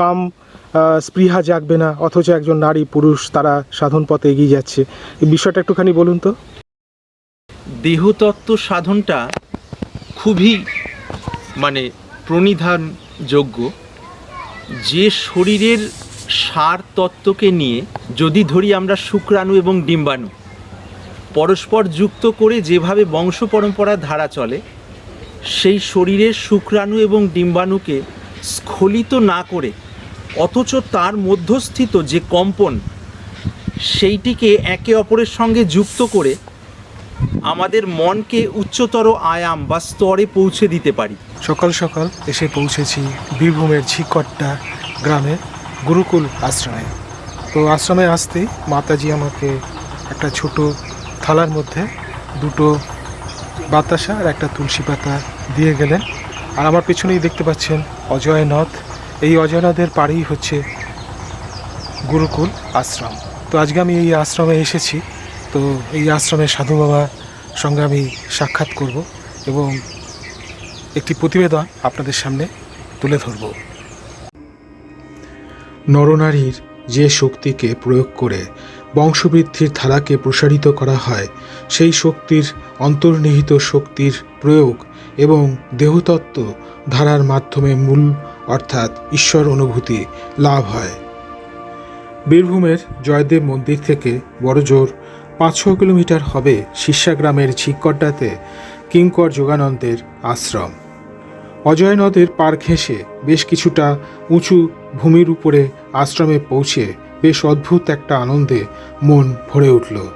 কাম স্পৃহা জাগবে না, অথচ একজন নারী পুরুষ তারা সাধন পথে এগিয়ে যাচ্ছে। এই বিষয়টা একটুখানি বলুন তো। দেহতত্ত্ব সাধনটা খুবই মানে প্রণিধানযোগ্য। যে শরীরের সার তত্ত্বকে নিয়ে যদি ধরি আমরা শুক্রাণু এবং ডিম্বাণু, পরস্পর যুক্ত করে যেভাবে বংশ পরম্পরার ধারা চলে, সেই শরীরের শুক্রাণু এবং ডিম্বাণুকে স্খলিত না করে অথচ তার মধ্যস্থিত যে কম্পন, সেইটিকে একে অপরের সঙ্গে যুক্ত করে আমাদের মনকে উচ্চতর আয়াম বা স্তরে পৌঁছে দিতে পারি। সকাল সকাল এসে পৌঁছেছি বীরভূমের ঝিকট্টা গ্রামে গুরুকুল আশ্রমে। তো আশ্রমে আসতেই মাতাজি আমাকে একটা ছোট থালার মধ্যে দুটো বাতাসা আর একটা তুলসী পাতা দিয়ে গেলেন। আর আমার পেছনেই দেখতে পাচ্ছেন অজয় নদ। এই অজানাদের পাড়েই হচ্ছে গুরুকুল আশ্রম। তো আজকে আমি এই আশ্রমে এসেছি। তো এই আশ্রমে সাধু বাবার সঙ্গে আমি সাক্ষাৎ করব এবং একটি প্রতিবেদন আপনাদের সামনে তুলে ধরব। নরনারীর যে শক্তিকে প্রয়োগ করে বংশবৃদ্ধির ধারাকে প্রসারিত করা হয়, সেই শক্তির অন্তর্নিহিত শক্তির প্রয়োগ এবং দেহতত্ত্ব ধারার মাধ্যমে মূল অর্থাৎ ঈশ্বর অনুভূতি লাভ হয়। বীরভূমের জয়দেব মন্দির থেকে বড়জোর পাঁচ ছ কিলোমিটার হবে শিষ্যাগ্রামের ঝিককড্ডাতে কিঙ্কর যোগানন্দের আশ্রম। অজয় নদের পার ঘেঁষে বেশ কিছুটা উঁচু ভূমির উপরে আশ্রমে পৌঁছে বেশ অদ্ভুত একটা আনন্দে মন ভরে উঠল।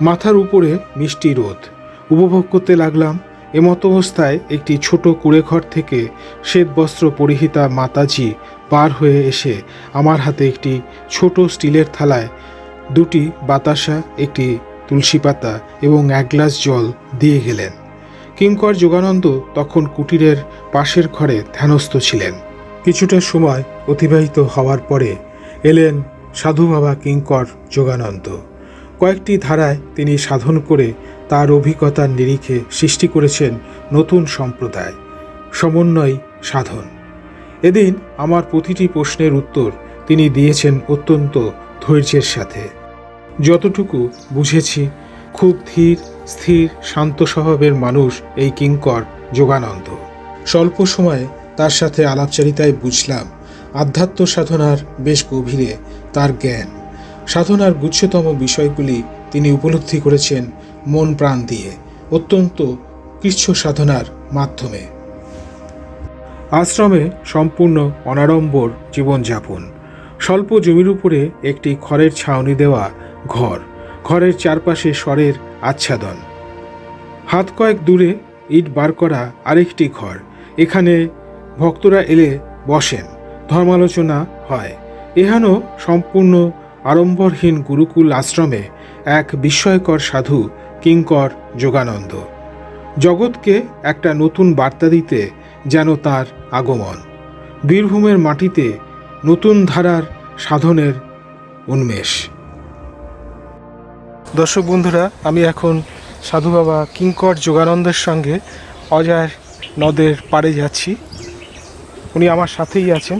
মাথার উপরে মিষ্টি রোদ। উপভোগ করতে লাগলাম এমত অবস্থায় একটি ছোট কুড়েঘর থেকে শ্বেতবস্ত্র পরিহিতা মাতাজি পার হয়ে এসে আমার হাতে একটি ছোট স্টিলের থালায় দুটি বাতাসা, একটি তুলসী পাতা এবং এক গ্লাস জল দিয়ে গেলেন। কিঙ্কর যোগানন্দ তখন কুটিরের পাশের ঘরে ধ্যানস্থ ছিলেন। কিছুটা সময় অতিবাহিত হওয়ার পরে এলেন সাধু বাবা কিঙ্কর যোগানন্দ। কয়েকটি ধারায় তিনি সাধন করে তার অভিজ্ঞতার নিরিখে সৃষ্টি করেছেন নতুন সম্প্রদায়, সমন্বয় সাধন। এদিন আমার প্রতিটি প্রশ্নের উত্তর তিনি দিয়েছেন অত্যন্ত ধৈর্যের সাথে। যতটুকু বুঝেছি, খুব ধীর, স্থির, শান্ত স্বভাবের মানুষ এই কিঙ্কর যোগানন্দ। স্বল্প সময়ে তার সাথে আলাপচারিতায় বুঝলাম, আধ্যাত্ম সাধনার বেশ গভীরে তার জ্ঞান। সাধনার গুচ্ছতম বিষয়গুলি তিনি উপলব্ধি করেছেন মন প্রাণ দিয়ে অত্যন্ত কৃচ্ছ সাধনার মাধ্যমে। আশ্রমে সম্পূর্ণ অনাড়ম্বর জীবনযাপন। স্বল্প জমির উপরে একটি খড়ের ছাউনি দেওয়া ঘর। ঘরের চারপাশে স্বরের আচ্ছাদন। হাত কয়েক দূরে ইট বার করা আরেকটি ঘর। এখানে ভক্তরা এলে বসেন, ধর্মালোচনা হয়। এহানো সম্পূর্ণ আড়ম্বরহীন গুরুকুল আশ্রমে এক বিস্ময়কর সাধু কিঙ্কর যোগানন্দ। জগৎকে একটা নতুন বার্তা দিতে যেন তার আগমন। বীরভূমের মাটিতে নতুন ধারার সাধনের উন্মেষ। দর্শক বন্ধুরা, আমি এখন সাধু বাবা কিঙ্কর যোগানন্দের সঙ্গে অজয় নদের পাড়ে যাচ্ছি। উনি আমার সাথেই আছেন।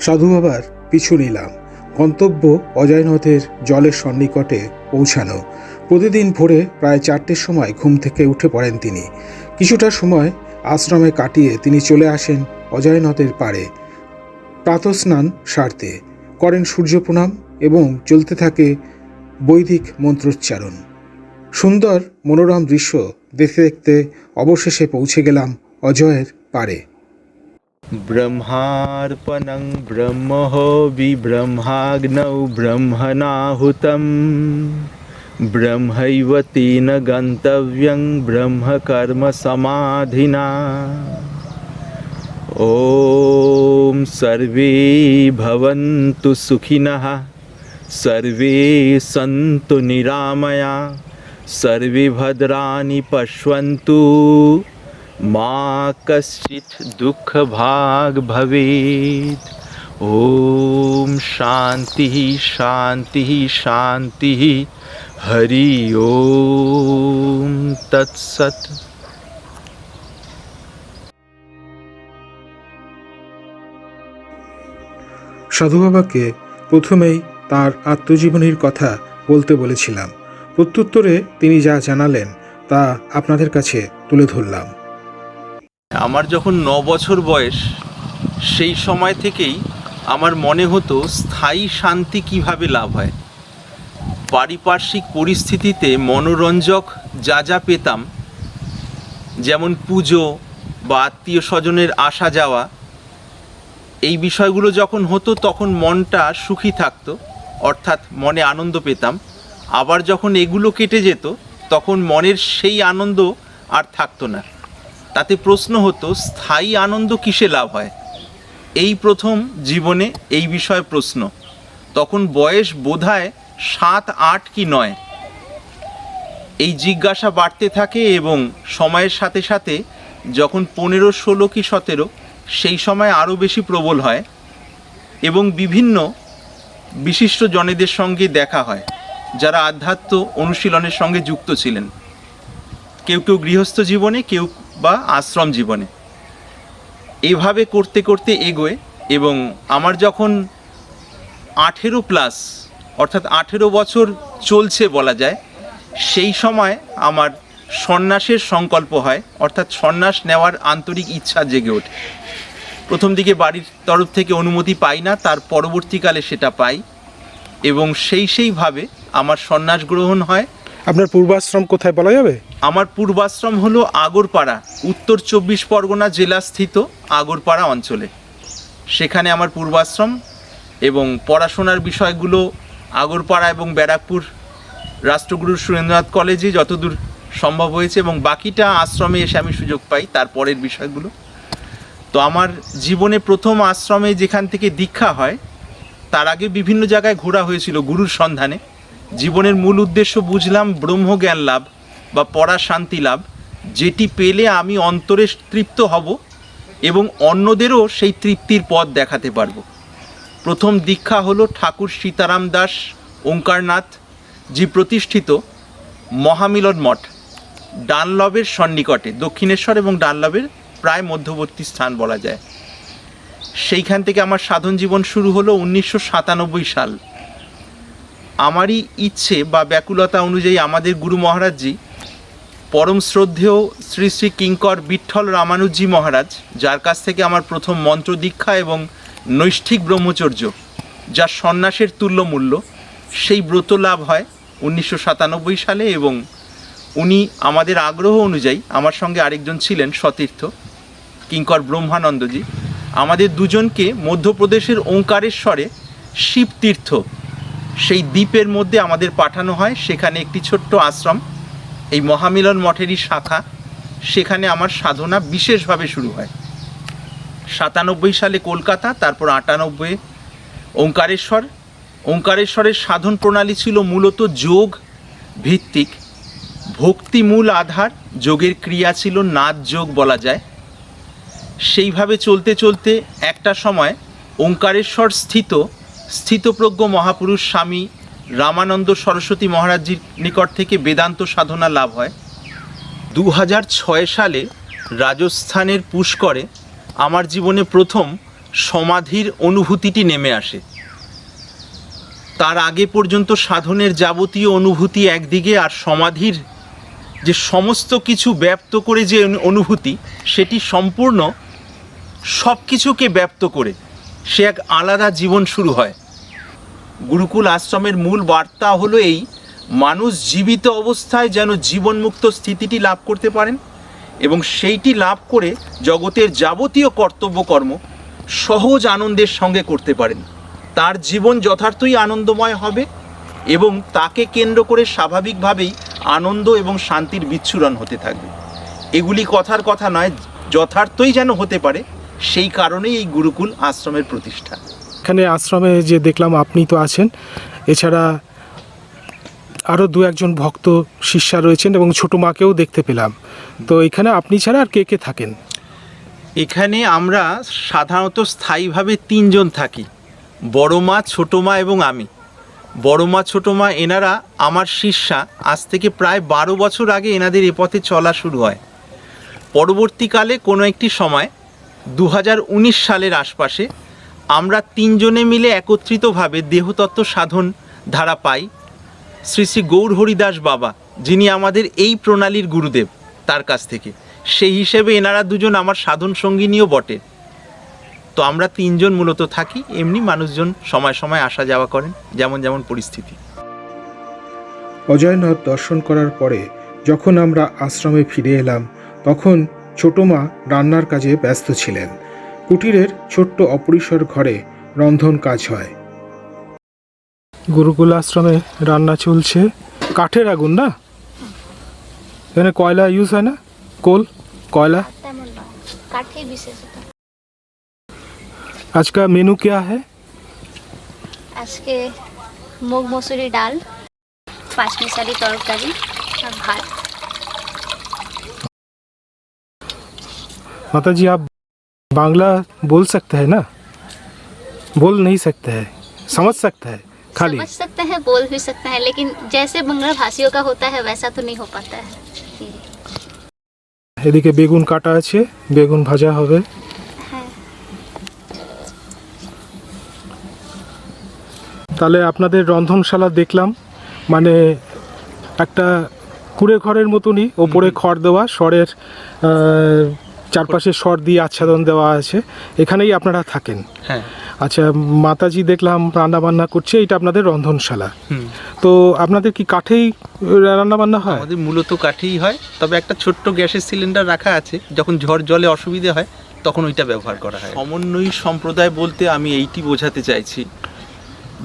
সাধু বাবার পিছু নিলাম। গন্তব্য অজয় নদের জলের সন্নিকটে পৌঁছানো। প্রতিদিন ভোরে প্রায় চারটের সময় ঘুম থেকে উঠে পড়েন তিনি। কিছুটা সময় আশ্রমে কাটিয়ে তিনি চলে আসেন অজয় নদের পাড়ে। প্রাতস্নান সারতে করেন সূর্য প্রণাম এবং চলতে থাকে বৈদিক মন্ত্রোচ্চারণ। সুন্দর মনোরম দৃশ্য দেখতে দেখতে অবশেষে পৌঁছে গেলাম অজয়ের পাড়ে। ब्रह्मार्पणं ब्रह्महो विब्रह्माग्नौ ब्रह्मणाहुतं ब्रह्मैव तेन गन्तव्यं ब्रह्मकर्मसमाधिना। ॐ सर्वे भवन्तु सुखिनः सर्वे सन्तु निरामया सर्वे भद्राणि पश्यन्तु মা কশ্চিত দুঃখ ভাগ ভবে ওম শান্তি শান্তি শান্তি। হরি ওম তৎসত সাধু বাবাকে প্রথমেই তার আত্মজীবনীর কথা বলতে বলেছিলাম। প্রত্যুত্তরে তিনি যা জানালেন তা আপনাদের কাছে তুলে ধরলাম। আমার যখন ন বছর বয়স, সেই সময় থেকেই আমার মনে হতো স্থায়ী শান্তি কীভাবে লাভ হয়। পারিপার্শ্বিক পরিস্থিতিতে মনোরঞ্জক যা যা পেতাম, যেমন পুজো বা আত্মীয় স্বজনের আসা যাওয়া, এই বিষয়গুলো যখন হতো তখন মনটা সুখী থাকতো, অর্থাৎ মনে আনন্দ পেতাম। আবার যখন এগুলো কেটে যেত, তখন মনের সেই আনন্দ আর থাকতো না। তাতে প্রশ্ন হতো, স্থায়ী আনন্দ কিসে লাভ হয়? এই প্রথম জীবনে এই বিষয়ে প্রশ্ন। তখন বয়স বোধহয় সাত, আট কি নয়। এই জিজ্ঞাসা বাড়তে থাকে এবং সময়ের সাথে সাথে যখন পনেরো, ষোলো কি সতেরো, সেই সময় আরও বেশি প্রবল হয় এবং বিভিন্ন বিশিষ্ট জনেদের সঙ্গে দেখা হয়, যারা আধ্যাত্ম অনুশীলনের সঙ্গে যুক্ত ছিলেন। কেউ কেউ গৃহস্থ জীবনে, কেউ বা আশ্রম জীবনে। এভাবে করতে করতে এগোয় এবং আমার যখন আঠেরো প্লাস অর্থাৎ আঠেরো বছর চলছে বলা যায়, সেই সময় আমার সন্ন্যাসের সংকল্প হয়, অর্থাৎ সন্ন্যাস নেওয়ার আন্তরিক ইচ্ছা জেগে ওঠে। প্রথম দিকে বাড়ির তরফ থেকে অনুমতি পাই না, তার পরবর্তীকালে সেটা পাই এবং সেই সেইভাবে আমার সন্ন্যাস গ্রহণ হয়। আপনার পূর্বাশ্রম কোথায় বলা যাবে? আমার পূর্বাশ্রম হলো আগরপাড়া, উত্তর চব্বিশ পরগনা জেলাস্থিত আগরপাড়া অঞ্চলে। সেখানে আমার পূর্বাশ্রম এবং পড়াশোনার বিষয়গুলো আগরপাড়া এবং ব্যারাকপুর রাষ্ট্রগুরু সুরেন্দ্রনাথ কলেজে যতদূর সম্ভব হয়েছে এবং বাকিটা আশ্রমে এসে আমি সুযোগ পাই তারপরের বিষয়গুলো। তো আমার জীবনে প্রথম আশ্রমে যেখান থেকে দীক্ষা হয়, তার আগে বিভিন্ন জায়গায় ঘোরা হয়েছিল গুরুর সন্ধানে। জীবনের মূল উদ্দেশ্য বুঝলাম ব্রহ্মজ্ঞান লাভ বা পড়া শান্তি লাভ। যেটি পেলে আমি অন্তরে তৃপ্ত হব এবং অন্যদেরও সেই তৃপ্তির পথ দেখাতে পারব। প্রথম দীক্ষা হলো ঠাকুর সীতারাম দাস ওঙ্কারনাথ জি প্রতিষ্ঠিত মহামিলন মঠ, ডানলবের সন্নিকটে, দক্ষিণেশ্বর এবং ডানলবের প্রায় মধ্যবর্তী স্থান বলা যায়। সেইখান থেকে আমার সাধন জীবন শুরু হলো উনিশশো সাতানব্বই সাল। আমারই ইচ্ছে বা ব্যাকুলতা অনুযায়ী আমাদের গুরু মহারাজজি পরম শ্রদ্ধেয় শ্রী শ্রী কিঙ্কর বিঠ্ঠল রামানুজি মহারাজ, যার কাছ থেকে আমার প্রথম মন্ত্র দীক্ষা এবং নৈষ্ঠিক ব্রহ্মচর্য যা সন্ন্যাসের তুল্য মূল্য, সেই ব্রত লাভ হয় উনিশশো সাতানব্বই সালে এবং উনি আমাদের আগ্রহ অনুযায়ী আমার সঙ্গে আরেকজন ছিলেন সতীর্থ, কিঙ্কর ব্রহ্মানন্দজি। আমাদের দুজনকে মধ্যপ্রদেশের ওঙ্কারেশ্বরে শিবতীর্থ সেই দ্বীপের মধ্যে আমাদের পাঠানো হয়। সেখানে একটি ছোট্ট আশ্রম, এই মহামিলন মঠেরই শাখা। সেখানে আমার সাধনা বিশেষভাবে শুরু হয়। সাতানব্বই সালে কলকাতা, তারপর আটানব্বই ওঙ্কারেশ্বর। ওঙ্কারেশ্বরের সাধন প্রণালী ছিল মূলত যোগ ভিত্তিক। ভক্তি মূল আধার, যোগের ক্রিয়া ছিল নাচ যোগ বলা যায়। সেইভাবে চলতে চলতে একটা সময় ওঙ্কারেশ্বর স্থিত স্থিতপ্রজ্ঞ মহাপুরুষ স্বামী রামানন্দ সরস্বতী মহারাজজির নিকট থেকে বেদান্ত সাধনা লাভ হয়। দু হাজার ছয় সালে রাজস্থানের পুষ্করে আমার জীবনে প্রথম সমাধির অনুভূতিটি নেমে আসে। তার আগে পর্যন্ত সাধনের যাবতীয় অনুভূতি একদিকে আর সমাধির যে সমস্ত কিছু ব্যপ্ত করে যে অনু- অনুভূতি, সেটি সম্পূর্ণ সব কিছুকে ব্যপ্ত করে। সে এক আলাদা জীবন শুরু হয়। গুরুকুল আশ্রমের মূল বার্তা হলো এই, মানুষ জীবিত অবস্থায় যেন জীবনমুক্ত স্থিতিটি লাভ করতে পারেন এবং সেইটি লাভ করে জগতের যাবতীয় কর্তব্যকর্ম সহজ আনন্দের সঙ্গে করতে পারেন। তার জীবন যথার্থই আনন্দময় হবে এবং তাকে কেন্দ্র করে স্বাভাবিকভাবেই আনন্দ এবং শান্তির বিচ্ছুরণ হতে থাকবে। এগুলি কথার কথা নয়, যথার্থই যেন হতে পারে। সেই কারণেই এই গুরুকুল আশ্রমের প্রতিষ্ঠা। এখানে আশ্রমে যে দেখলাম আপনি তো আছেন এছাড়া আরও দু একজন ভক্ত শিষ্যা রয়েছেন এবং ছোটো মাকেও দেখতে পেলাম। তো এখানে আপনি ছাড়া আর কে কে থাকেন? এখানে আমরা সাধারণত স্থায়ীভাবে তিনজন থাকি বড় মা ছোটো মা এবং আমি। বড় মা ছোট মা এনারা আমার শিষ্যা। আজ থেকে প্রায় বারো বছর আগে এনাদের এ পথে চলা শুরু হয়। পরবর্তীকালে কোনো একটি সময় দু হাজার উনিশ সালের আশপাশে আমরা তিনজনে মিলে একত্রিতভাবে দেহতত্ত্ব সাধন ধারা পাই শ্রী শ্রী গৌর হরিদাস বাবা, যিনি আমাদের এই প্রণালীর গুরুদেব তার কাছ থেকে। সেই হিসেবে এনারা দুজন আমার সাধন সঙ্গিনীও বটে। তো আমরা তিনজন মূলত থাকি, এমনি মানুষজন সময় সময় আসা যাওয়া করেন, যেমন যেমন পরিস্থিতি। অজয়নাথ দর্শন করার পরে যখন আমরা আশ্রমে ফিরে এলাম, তখন ছোট মা রান্নার কাজে ব্যস্ত ছিলেন কুটিরের ছোট্ট অপরিসর ঘরে রন্ধন কাজ হয় গুরুকুল আশ্রমে রান্না চলছে কাঠের আগুন না এখানে কয়লা ইউজ হয় না কোল কয়লা তেমন নয় কাঠেই বিশেষত आज का मेनू क्या है আজকে মুগ মসুরি ডাল পাঁচমিশালি তরকারি আর ভাত माता जी आप बांग्ला बोल सकते हैं ना बोल नहीं सकते हैं समझ सकते हैं खाली समझ सकते हैं बोल भी सकते हैं लेकिन जैसे बंगला भाषियों का होता है वैसा तो नहीं हो पाता है जी। এদিকে বেগুন কাটা আছে বেগুন ভাজা হবে হ্যাঁ তাহলে আপনাদের রন্ধনশালা দেখলাম মানে একটা কুড়ে ঘরের মতনই ওপরে খড় দেওয়া স্বরের আহ, চারপাশে স্বর দিয়ে আচ্ছাদন দেওয়া আছে। এখানেই আপনারা থাকেন। হ্যাঁ। আচ্ছা মাতাজি দেখলাম রান্না বান্না করছে এটা আপনাদের রন্ধনশালা। তো আপনাদের কি কাঠেই রান্না বান্না হয়? আমাদের মূলত কাঠেই হয় তবে একটা ছোট্ট গ্যাসের সিলিন্ডার রাখা আছে যখন ঝড় জলে অসুবিধে হয় তখন ওইটা ব্যবহার করা হয়। সমন্বয়ী সম্প্রদায় বলতে আমি এইটি বোঝাতে চাইছি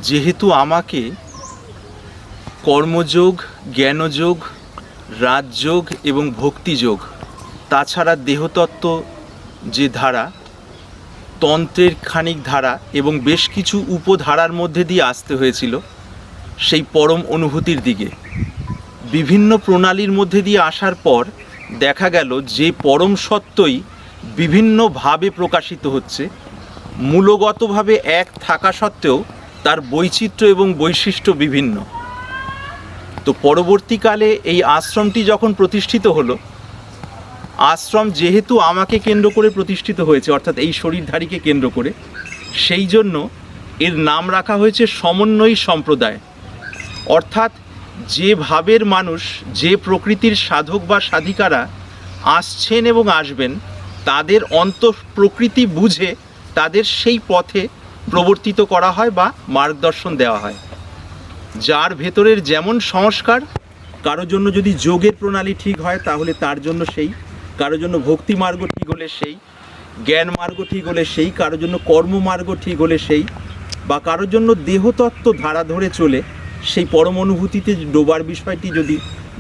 যেহেতু আমাকে কর্মযোগ জ্ঞানযোগ রাজযোগ এবং ভক্তিযোগ তাছাড়া দেহতত্ত্ব যে ধারা, তন্ত্রের খানিক ধারা এবং বেশ কিছু উপধারার মধ্যে দিয়ে আসতে হয়েছিল, সেই পরম অনুভূতির দিকে। বিভিন্ন প্রণালীর মধ্যে দিয়ে আসার পর দেখা গেল যে পরম সত্যই বিভিন্নভাবে প্রকাশিত হচ্ছে, মূলগতভাবে এক থাকা সত্ত্বেও তার বৈচিত্র্য এবং বৈশিষ্ট্য বিভিন্ন। তো পরবর্তীকালে এই আশ্রমটি যখন প্রতিষ্ঠিত হলো আশ্রম যেহেতু আমাকে কেন্দ্র করে প্রতিষ্ঠিত হয়েছে, অর্থাৎ এই শরীরধারীকে কেন্দ্র করে, সেই জন্য এর নাম রাখা হয়েছে সমন্বয়ী সম্প্রদায়। অর্থাৎ যে ভাবের মানুষ, যে প্রকৃতির সাধক বা সাধিকারা আসছেন এবং আসবেন, তাদের অন্ত প্রকৃতি বুঝে তাদের সেই পথে প্রবর্তিত করা হয় বা মার্গদর্শন দেওয়া হয়। যার ভেতরের যেমন সংস্কার, কারোর জন্য যদি যোগের প্রণালী ঠিক হয়, তাহলে তার জন্য সেই কারোর জন্য ভক্তি মার্গ ঠিক হলে সেই, জ্ঞান মার্গ ঠিক হলে সেই, কারোর জন্য কর্মমার্গ ঠিক হলে সেই, বা কারোর জন্য দেহতত্ত্ব ধারা ধরে চলে সেই পরম অনুভূতিতে ডোবার বিষয়টি যদি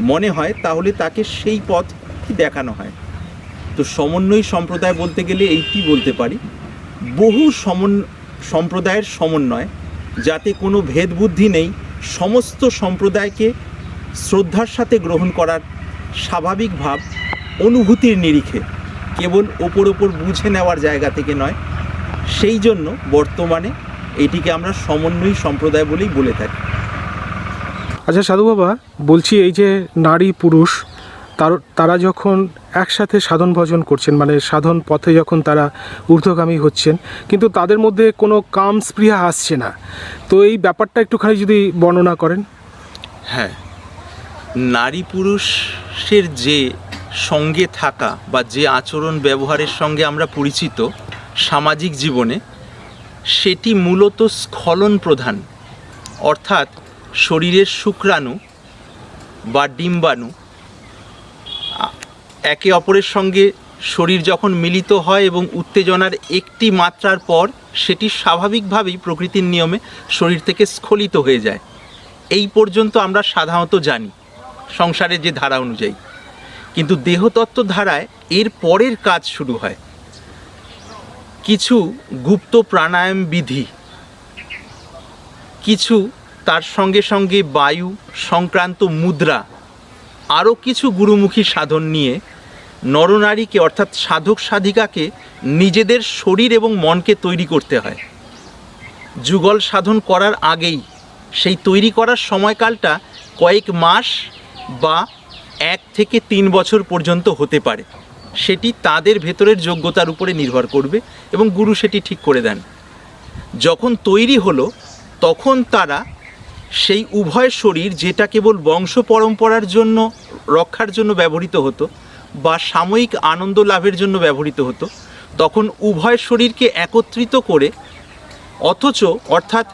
মনে হয়, তাহলে তাকে সেই পথ দেখানো হয়। তো সমন্বয় সম্প্রদায় বলতে গেলে এইটি বলতে পারি। বহু সমন, সম্প্রদায়ের সমন্বয়, যাতে কোনো ভেদবুদ্ধি নেই, সমস্ত সম্প্রদায়কে শ্রদ্ধার সাথে গ্রহণ করার স্বাভাবিক ভাব অনুভূতির নিরিখে কেবল ওপর ওপর বুঝে নেওয়ার জায়গা থেকে নয় সেই জন্য বর্তমানে এটিকে আমরা সমন্বয়ী সম্প্রদায় বলেই বলে থাকি। আচ্ছা সাধু বাবা বলছি এই যে নারী পুরুষ তার তারা যখন একসাথে সাধন ভজন করছেন মানে সাধন পথে যখন তারা ঊর্ধ্বগামী হচ্ছেন কিন্তু তাদের মধ্যে কোনো কাম স্পৃহা আসছে না। তো এই ব্যাপারটা একটুখানি যদি বর্ণনা করেন। হ্যাঁ নারী পুরুষের যে সঙ্গে থাকা বা যে আচরণ ব্যবহারের সঙ্গে আমরা পরিচিত সামাজিক জীবনে, সেটি মূলত স্খলন প্রধান। অর্থাৎ শরীরের শুক্রাণু বা ডিম্বাণু, একে অপরের সঙ্গে শরীর যখন মিলিত হয় এবং উত্তেজনার একটি মাত্রার পর সেটি স্বাভাবিকভাবেই প্রকৃতির নিয়মে শরীর থেকে স্খলিত হয়ে যায়। এই পর্যন্ত আমরা সাধারণত জানি সংসারের যে ধারা অনুযায়ী। কিন্তু দেহতত্ত্ব ধারায় এর পরের কাজ শুরু হয়। কিছু গুপ্ত প্রাণায়াম বিধি, কিছু তার সঙ্গে সঙ্গে বায়ু সংক্রান্ত মুদ্রা, আরও কিছু গুরুমুখী সাধন নিয়ে নরনারীকে অর্থাৎ সাধক সাধিকাকে নিজেদের শরীর এবং মনকে তৈরি করতে হয়। যুগল সাধন করার আগেই সেই তৈরি করার সময়কালটা কয়েক মাস বা এক থেকে তিন বছর পর্যন্ত হতে পারে। সেটি তাদের ভেতরের যোগ্যতার উপরে নির্ভর করবে এবং গুরু সেটি ঠিক করে দেন। যখন তৈরি হলো, তখন তারা সেই উভয় শরীর যেটা কেবল বংশ পরম্পরার জন্য রক্ষার জন্য ব্যবহৃত হতো বা সাময়িক আনন্দ লাভের জন্য ব্যবহৃত হতো, তখন উভয় শরীরকে একত্রিত করে, অথচ অর্থাৎ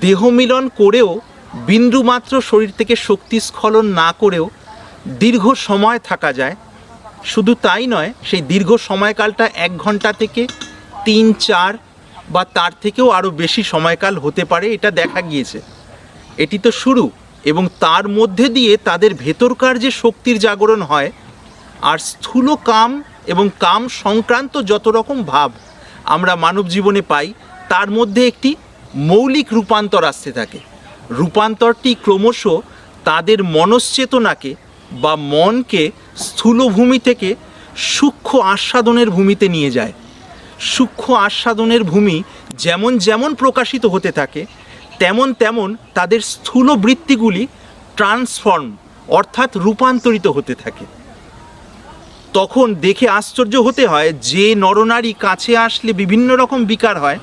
দেহ মিলন করেও বিন্দুমাত্র শরীর থেকে শক্তি স্খলন না করেও দীর্ঘ সময় থাকা যায়। শুধু তাই নয়, সেই দীর্ঘ সময়কালটা এক ঘণ্টা থেকে তিন, চার বা তার থেকেও আরও বেশি সময়কাল হতে পারে, এটা দেখা গিয়েছে। এটি তো শুরু এবং তার মধ্যে দিয়ে তাদের ভেতরকার যে শক্তির জাগরণ হয় আর স্থূল কাম এবং কাম সংক্রান্ত যত রকম ভাব আমরা মানব জীবনে পাই, তার মধ্যে একটি মৌলিক রূপান্তর আসতে থাকে। রূপান্তরটি ক্রমশ তাদের মনশ্চেতনাকে বা মনকে স্থূলভূমি থেকে সূক্ষ্ম আস্বাদনের ভূমিতে নিয়ে যায়। সূক্ষ্ম আস্বাদনের ভূমি যেমন যেমন প্রকাশিত হতে থাকে, তেমন তেমন তাদের স্থূল বৃত্তিগুলি ট্রান্সফর্ম, অর্থাৎ রূপান্তরিত হতে থাকে। তখন দেখে আশ্চর্য হতে হয়, যে নরনারী কাছে আসলে বিভিন্ন রকম বিকার হয়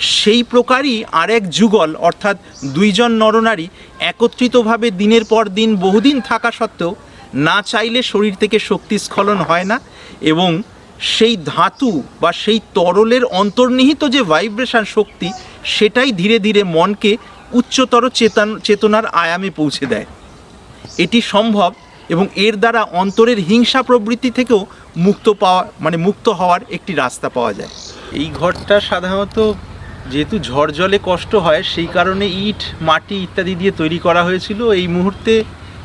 সেই প্রকারই আরেক যুগল, অর্থাৎ দুইজন নরনারী একত্রিতভাবে দিনের পর দিন, বহুদিন থাকা সত্ত্বেও না চাইলে শরীর থেকে শক্তি স্খলন হয় না এবং সেই ধাতু বা সেই তরলের অন্তর্নিহিত যে ভাইব্রেশন শক্তি, সেটাই ধীরে ধীরে মনকে উচ্চতর চেতন, চেতনার আয়ামে পৌঁছে দেয়। এটি সম্ভব এবং এর দ্বারা অন্তরের হিংসা প্রবৃত্তি থেকেও মুক্ত পাওয়া মানে মুক্ত হওয়ার একটি রাস্তা পাওয়া যায়। এই ঘরটা সাধারণত যেহেতু ঝড় জলে কষ্ট হয়, সেই কারণে ইট, মাটি ইত্যাদি দিয়ে তৈরি করা হয়েছিল। এই মুহূর্তে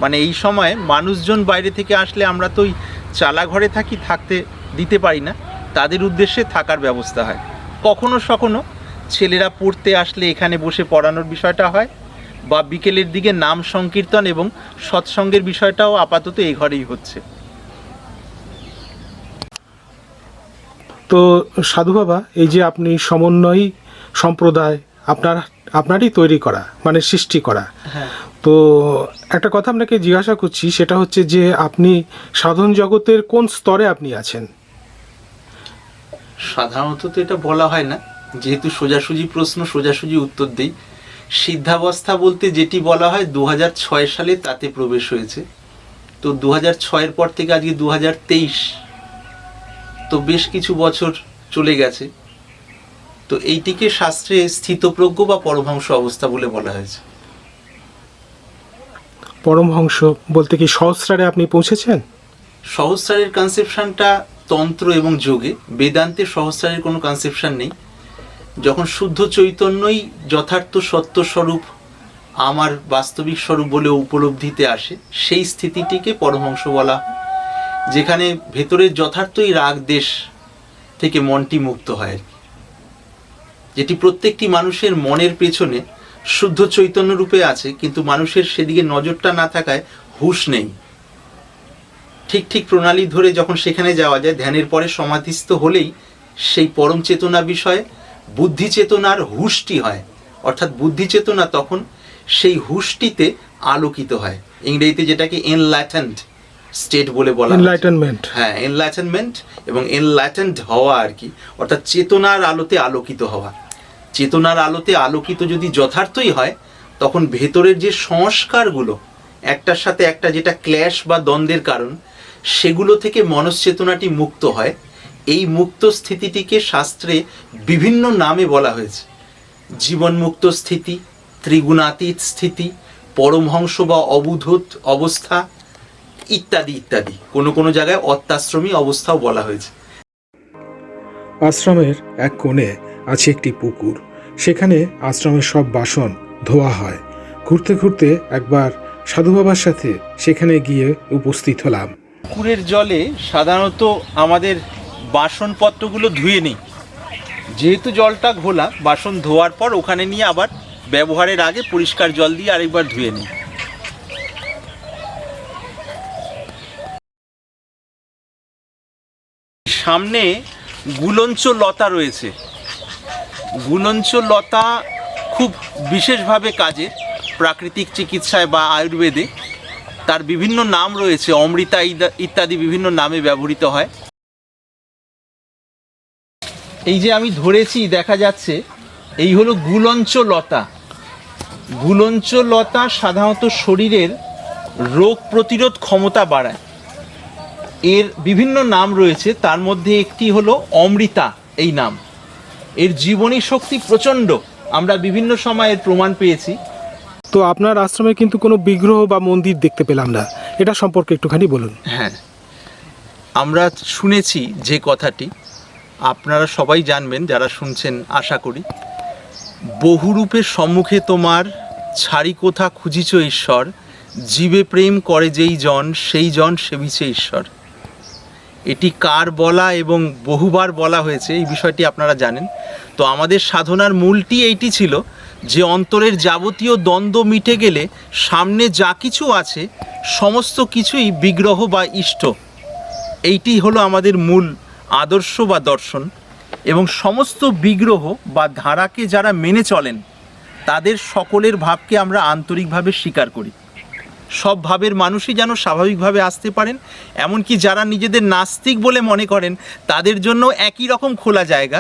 মানে এই সময় মানুষজন বাইরে থেকে আসলে আমরা তো ওই চালা ঘরে থাকি, থাকতে দিতে পারি না। তাদের উদ্দেশ্যে থাকার ব্যবস্থা হয়। কখনো সখনো ছেলেরা পড়তে আসলে এখানে বসে পড়ানোর বিষয়টা হয় বা বিকেলের দিকে নাম সংকীর্তন এবং সৎসঙ্গের বিষয়টাও আপাতত এই ঘরেই হচ্ছে। তো সাধু বাবা, এই যে আপনি সমন্বয়ী সম্প্রদায় আপনার আপনারই তৈরি করা মানে সৃষ্টি করা। হ্যাঁ। তো একটা কথা আপনাকে জিজ্ঞাসা করছি সেটা হচ্ছে যে আপনি সাধন জগতের কোন স্তরে আপনি আছেন? সাধারণত তো এটা বলা হয় না। যেহেতু সোজাসুজি প্রশ্ন সোজাসুজি উত্তর দিই। সিদ্ধাবস্থা বলতে যেটি বলা হয় দু ছয় সালে তাতে প্রবেশ হয়েছে। তো দু হাজার ছয়ের পর থেকে আজকে দু তেইশ। তো বেশ কিছু বছর চলে গেছে। তো এইটিকে শাস্ত্রে স্থিতপ্রজ্ঞ বা পরমহংস অবস্থা বলে বলা হয়েছে। পরমহংস বলতে কি সহস্রারে আপনি পৌঁছেছেন? সহস্রারের কনসেপশনটা তন্ত্র এবং যোগে। বেদান্তে সহস্রারের কোনো কনসেপশন নেই। যখন শুদ্ধ চৈতন্যই যথার্থ সত্য স্বরূপ আমার বাস্তবিক স্বরূপ বলে উপলব্ধিতে আসে সেই স্থিতিটিকে পরমহংস বলা। যেখানে ভেতরের যথার্থই রাগ দেশ থেকে মনটি মুক্ত হয় আর কি। যেটি প্রত্যেকটি মানুষের মনের পেছনে শুদ্ধ চৈতন্য রূপে আছে, কিন্তু মানুষের সেদিকে নজরটা না থাকায় হুশ নেই। ঠিক ঠিক প্রণালী ধরে যখন সেখানে যাওয়া যায়, ধ্যানের পরে সমাধিস্থ হলেই সেই পরম চেতনা বিষয়ে, বুদ্ধি চেতনার হুশটি হয়। অর্থাৎ বুদ্ধি চেতনা তখন সেই হুশটিতে আলোকিত হয়। ইংরেজিতে যেটাকে এনলাইটেন্ড স্টেট বলে বলা এনলাইটেনমেন্ট হ্যাঁ এনলাইটেনমেন্ট এবং এনলাইটেন্ড হওয়া আর কি অর্থাৎ চেতনার আলোতে আলোকিত হওয়া। চেতনার আলোতে আলোকিত যদি যথার্থই হয় তখন ভেতরের যে সংস্কারগুলো একটার সাথে একটা যেটা ক্ল্যাশ বা দ্বন্দ্বের কারণ সেগুলো থেকে মনশ্চেতনাটি মুক্ত হয়। এই মুক্ত স্থিতিটিকে শাস্ত্রে বিভিন্ন নামে বলা হয়েছে। জীবনমুক্ত স্থিতি ত্রিগুণাতীত স্থিতি পরমহংস বা অবুধূত অবস্থা ইত্যাদি ইত্যাদি। কোনো কোনো জায়গায় অত্যাশ্রমী অবস্থাও বলা হয়েছে। আশ্রমের এক কোণে আছে একটি পুকুর। সেখানে আশ্রমের সব বাসন ধোয়া হয়। ঘুরতে ঘুরতে একবার সাধু বাবার সাথে সেখানে গিয়ে উপস্থিত হলাম। পুকুরের জলে সাধারণত আমাদের বাসনপত্রগুলো ধুয়ে নিই। যেহেতু জলটা ঘোলা বাসন ধোয়ার পর ওখানে নিয়ে আবার ব্যবহারের আগে পরিষ্কার জল দিয়ে আরেকবার ধুয়ে নিই। সামনে গুলঞ্চ লতা রয়েছে। গুলঞ্চ লতা খুব বিশেষভাবে কাজে, প্রাকৃতিক চিকিৎসায় বা আয়ুর্বেদে। তার বিভিন্ন নাম রয়েছে, অমৃতা ইত্যাদি বিভিন্ন নামে ব্যবহৃত হয়। এই যে আমি ধরেছি, দেখা যাচ্ছে, এই হলো গুলঞ্চ লতা। গুলঞ্চ লতা সাধারণত শরীরের রোগ প্রতিরোধ ক্ষমতা বাড়ায়। এর বিভিন্ন নাম রয়েছে। তার মধ্যে একটি হলো অমৃতা এই নাম। এর জীবনী শক্তি প্রচণ্ড। আমরা বিভিন্ন সময়ের প্রমাণ পেয়েছি। তো আপনার আশ্রমে কিন্তু কোনো বিগ্রহ বা মন্দির দেখতে পেলাম না। এটা সম্পর্কে একটুখানি বলুন। হ্যাঁ। আমরা শুনেছি যে কথাটি। আপনারা সবাই জানবেন যারা শুনছেন আশা করি। বহুরূপের সম্মুখে তোমার ছাড়ি কোথা খুঁজিছ ঈশ্বর? জীবে প্রেম করে যেই জন সেই জন সেবিছে ঈশ্বর। এটি কার বলা এবং বহুবার বলা হয়েছে, এই বিষয়টি আপনারা জানেন। তো আমাদের সাধনার মূলটি এইটি ছিল যে অন্তরের যাবতীয় দ্বন্দ্ব মিটে গেলে সামনে যা কিছু আছে, সমস্ত কিছুই বিগ্রহ বা ইষ্ট। এইটি হলো আমাদের মূল আদর্শ বা দর্শন এবং সমস্ত বিগ্রহ বা ধারাকে যারা মেনে চলেন, তাদের সকলের ভাবকে আমরা আন্তরিকভাবে স্বীকার করি। সব ভাবের মানুষই যেন স্বাভাবিকভাবে আসতে পারেন এমনকি যারা নিজেদের নাস্তিক বলে মনে করেন তাদের জন্য একই রকম খোলা জায়গা।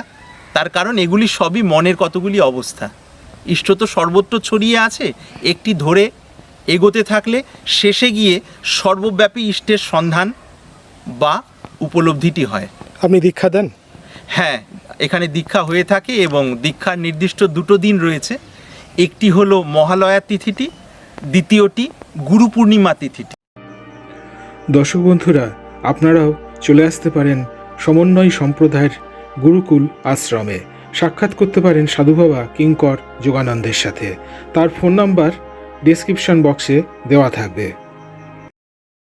তার কারণ এগুলি সবই মনের কতগুলি অবস্থা। ইষ্ট তো সর্বত্র ছড়িয়ে আছে একটি ধরে এগোতে থাকলে শেষে গিয়ে সর্বব্যাপী ইষ্টের সন্ধান বা উপলব্ধিটি হয়। আপনি দীক্ষা দেন? হ্যাঁ এখানে দীক্ষা হয়ে থাকে এবং দীক্ষার নির্দিষ্ট দুটো দিন রয়েছে। একটি হলো মহালয়া তিথিটি দ্বিতীয়টি গুরু পূর্ণিমা তিথিটি। দর্শক বন্ধুরা, আপনারাও চলে আসতে পারেন সমন্বয় সম্প্রদায়ের গুরুকুল আশ্রমে। সাক্ষাৎ করতে পারেন সাধু বাবা কিঙ্কর যোগানন্দের সাথে। তার ফোন নাম্বার ডিসক্রিপশন বক্সে দেওয়া থাকবে।